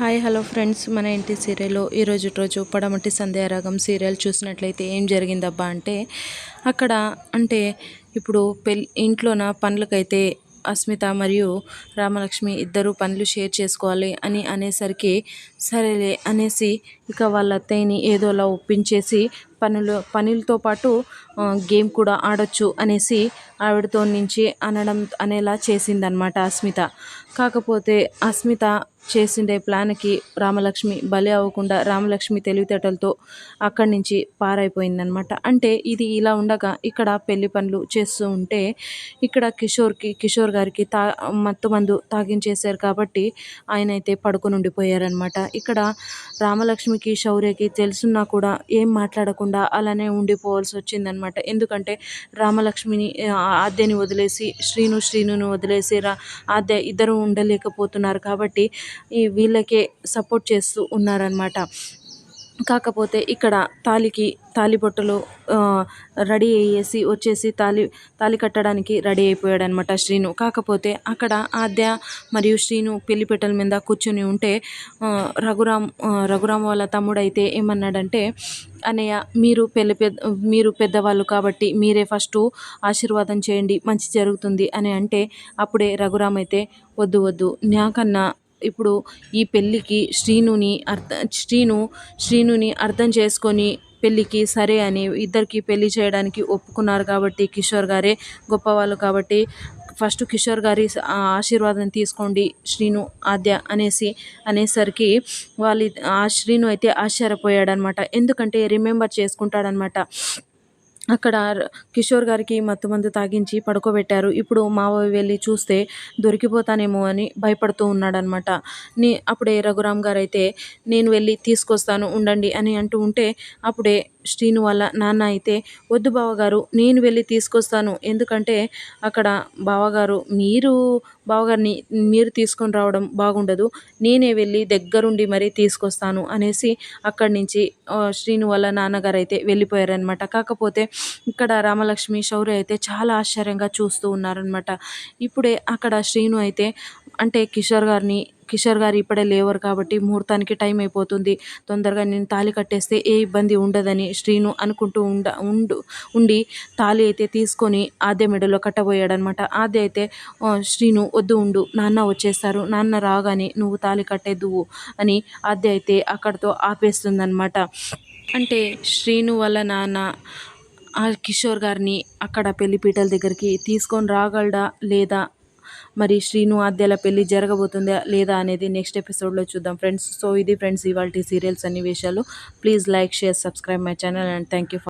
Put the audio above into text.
Hi hello friends. మన ఇంటి సీరియల్లో ఈరోజు రోజు పడమటి సంధ్యారాగం సీరియల్ చూసినట్లయితే ఏం జరిగిందబ్బా అంటే అక్కడ అంటే ఇప్పుడు పెళ్ళి ఇంట్లోన పనులకైతే అస్మిత మరియు రామలక్ష్మి ఇద్దరు పనులు షేర్ చేసుకోవాలి అని అనేసరికి సరేలే అనేసి ఇక వాళ్ళ అత్తయ్యని ఏదోలా ఒప్పించేసి పనులు పనులతో పాటు గేమ్ కూడా ఆడొచ్చు అనేసి ఆవిడతో నుంచి అనడం అనేలా చేసిందనమాట అస్మిత. కాకపోతే అస్మిత చేసిండే ప్లాన్కి రామలక్ష్మి బలి అవ్వకుండా రామలక్ష్మి తెలివితేటలతో అక్కడి నుంచి పారైపోయిందనమాట అంటే ఇది ఇలా ఉండగా ఇక్కడ పెళ్ళి పనులు చేస్తూ ఉంటే ఇక్కడ కిషోర్కి కిషోర్ గారికి తా మత్తు మందు తాగించేశారు కాబట్టి ఆయన అయితే పడుకొని ఉండిపోయారనమాట ఇక్కడ రామలక్ష్మికి శౌర్యకి తెలుసున్నా కూడా ఏం మాట్లాడకుండా అలానే ఉండిపోవాల్సి వచ్చిందనమాట ఎందుకంటే రామలక్ష్మిని ఆద్యని వదిలేసి శ్రీను శ్రీనును వదిలేసి రా ఆద్య ఇద్దరు ఉండలేకపోతున్నారు కాబట్టి ఈ వీళ్ళకే సపోర్ట్ చేస్తూ ఉన్నారనమాట. కాకపోతే ఇక్కడ తాళికి తాలిబొట్టులు రెడీ అయ్యేసి వచ్చేసి తాళి తాళి కట్టడానికి రెడీ అయిపోయాడనమాట శ్రీను. కాకపోతే అక్కడ ఆద్య మరియు శ్రీను పెళ్ళిపెట్టల మీద కూర్చొని ఉంటే రఘురామ్ రఘురామ్ వాళ్ళ తమ్ముడైతే ఏమన్నాడంటే అన్నయ్య మీరు పెళ్ళి పెద్ద మీరు పెద్దవాళ్ళు కాబట్టి మీరే ఫస్ట్ ఆశీర్వాదం చేయండి మంచి జరుగుతుంది అని అంటే అప్పుడే రఘురామ్ అయితే వద్దు వద్దు నాకన్నా ఇప్పుడు ఈ పెళ్ళికి శ్రీనుని అర్థ శ్రీను శ్రీనుని అర్థం చేసుకొని పెళ్ళికి సరే అని ఇద్దరికి పెళ్ళి చేయడానికి ఒప్పుకున్నారు కాబట్టి కిషోర్ గారే గొప్పవాళ్ళు కాబట్టి ఫస్ట్ కిషోర్ గారి ఆశీర్వాదం తీసుకోండి శ్రీను ఆద్య అనేసి అనేసరికి వాళ్ళు ఆ శ్రీను అయితే ఆశ్చర్యపోయాడనమాట. ఎందుకంటే రిమెంబర్ చేసుకుంటాడనమాట. అక్కడ కిషోర్ గారికి మత్తుమందు తాగించి పడుకోబెట్టారు. ఇప్పుడు మావయ్య వెళ్ళి చూస్తే దొరికిపోతానేమో అని భయపడుతూ ఉన్నాడనమాట నీ అప్పుడే రఘురామ్ గారు అయితే నేను వెళ్ళి తీసుకొస్తాను ఉండండి అని అంటూ ఉంటే అప్పుడే శ్రీను వాళ్ళ నాన్న అయితే వద్దు బావగారు నేను వెళ్ళి తీసుకొస్తాను. ఎందుకంటే అక్కడ బావగారు మీరు బావగారిని మీరు తీసుకొని రావడం బాగుండదు. నేనే వెళ్ళి దగ్గరుండి మరీ తీసుకొస్తాను అనేసి అక్కడి నుంచి శ్రీను వాళ్ళ నాన్నగారు అయితే వెళ్ళిపోయారనమాట కాకపోతే ఇక్కడ రామలక్ష్మి శౌర్య అయితే చాలా ఆశ్చర్యంగా చూస్తూ ఉన్నారనమాట ఇప్పుడే అక్కడ శ్రీను అయితే అంటే కిషోర్ గారిని కిషోర్ గారు ఇప్పుడే లేవరు కాబట్టి ముహూర్తానికి టైం అయిపోతుంది. తొందరగా నేను తాళి కట్టేస్తే ఏ ఇబ్బంది ఉండదని శ్రీను అనుకుంటూ ఉండ ఉండు ఉండి తాళి అయితే తీసుకొని ఆద్య మెడలో కట్టబోయాడనమాట. ఆద్య అయితే శ్రీను వద్దు ఉండు నాన్న వచ్చేస్తారు నాన్న రాగానే నువ్వు తాళి కట్టేద్దువు అని ఆద్య అయితే అక్కడితో ఆపేస్తుందనమాట. అంటే శ్రీను వాళ్ళ నాన్న ఆ కిషోర్ గారిని అక్కడ పెళ్ళిపీటల దగ్గరికి తీసుకొని రాగలడా లేదా మరి శ్రీను ఆద్యాల పెళ్ళి జరగబోతుందా లేదా అనేది నెక్స్ట్ ఎపిసోడ్లో చూద్దాం ఫ్రెండ్స్ సో ఇది ఫ్రెండ్స్ ఇవాళ సీరియల్స్ అన్ని విషయాలు. Please like share subscribe my channel and thank you